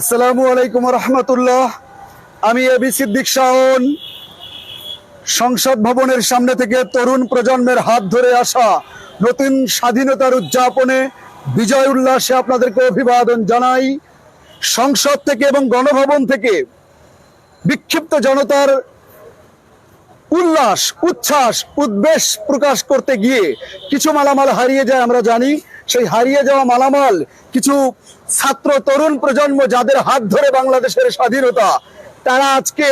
আসসালামু আলাইকুম রহমতুল্লাহ। আমি এবি সিদ্দিক শাহন সংসদ ভবনের সামনে থেকে তরুণ প্রজন্মের হাত ধরে আসা নতুন স্বাধীনতার উদযাপনে বিজয় উল্লাসে আপনাদেরকে অভিবাদন জানাই। সংসদ থেকে এবং গণভবন থেকে বিক্ষিপ্ত জনতার উল্লাস, উচ্ছ্বাস উদ্বেশ প্রকাশ করতে গিয়ে কিছু মালামাল হারিয়ে যায় আমরা জানি। সেই হারিয়ে যাওয়া মালামাল কিছু ছাত্র, তরুণ প্রজন্ম যাদের হাত ধরে বাংলাদেশের স্বাধীনতা, তারা আজকে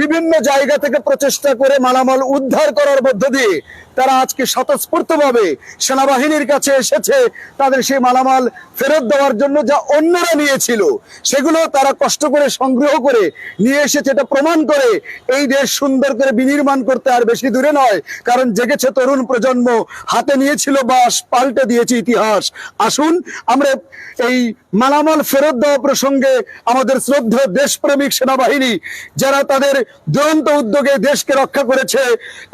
বিভিন্ন জায়গা থেকে প্রচেষ্টা করে মালামাল উদ্ধার করার মধ্য দিয়ে তারা আজকে স্বতঃস্ফূর্তভাবে সেনাবাহিনীর কাছে এসেছে। তাদের সেই মালামাল ফেরত দেওয়ার জন্য যা অন্যরা নিয়েছিল, সেগুলো তারা কষ্ট করে সংগ্রহ করে নিয়ে এসেছে। এটা প্রমাণ করে এই দেশ সুন্দর করে বিনির্মাণ করতে আর বেশি দূরে নয়, কারণ জেগেছে তরুণ প্রজন্ম, হাতে নিয়েছিল বাস পাল্টে দিয়েছে ইতিহাস। আসুন, আমরা এই মালামাল ফেরত দেওয়া প্রসঙ্গে আমাদের শ্রদ্ধেয় দেশপ্রেমিক সেনাবাহিনী, যারা তাদের দুরন্ত উদ্যোগে দেশকে রক্ষা করেছে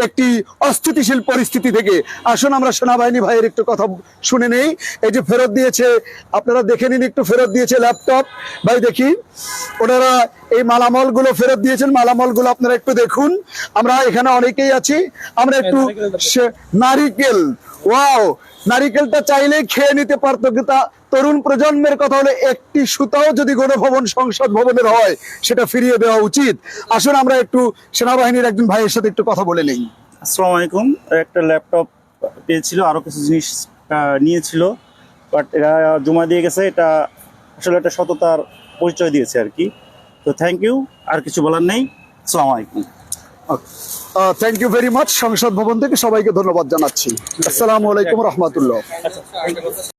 একটি অস্থিতিশীল পরিস্থিতি থেকে। আসুন আমরা সেনাবাহিনী ভাইয়ের একটু কথা শুনে নেই। এই যে ফেরত দিয়েছে আপনারা দেখে নিন একটু ফেরত দিয়েছে ল্যাপটপ। ভাই দেখি। ওনারা এই মালামালগুলো ফেরত দিয়েছেন। মালামালগুলো আপনারা একটু দেখুন। আমরা এখানে অনেকেই আছি। আমরা একটু নারিকেল। ওয়াও! নারিকেলটা চাইলেই খেয়ে নিতে পারতো কিন্তু তরুণ প্রজন্মের কথা হলে একটি সুতাও যদি গণভবন সংসদ ভবনের হয়, সেটা ফিরিয়ে দেওয়া উচিত। আসুন আমরা একটু সেনাবাহিনীর একজন ভাইয়ের সাথে একটু কথা বলে নেই। আসসালামু আলাইকুম। একটা ল্যাপটপ পেয়েছিল, আরও কিছু জিনিস নিয়েছিল। বাট এরা জমা দিয়ে গেছে, এটা আসলে একটা সততার পরিচয় দিয়েছে আর কি। তো থ্যাংক ইউ আর কিছু বলার নেই। আসসালামু আলাইকুম। থ্যাংক ইউ ভেরি মাচ সংসদ ভবন থেকে সবাইকে ধন্যবাদ জানাচ্ছি। আসসালামু আলাইকুম রহমতুল্লাহ।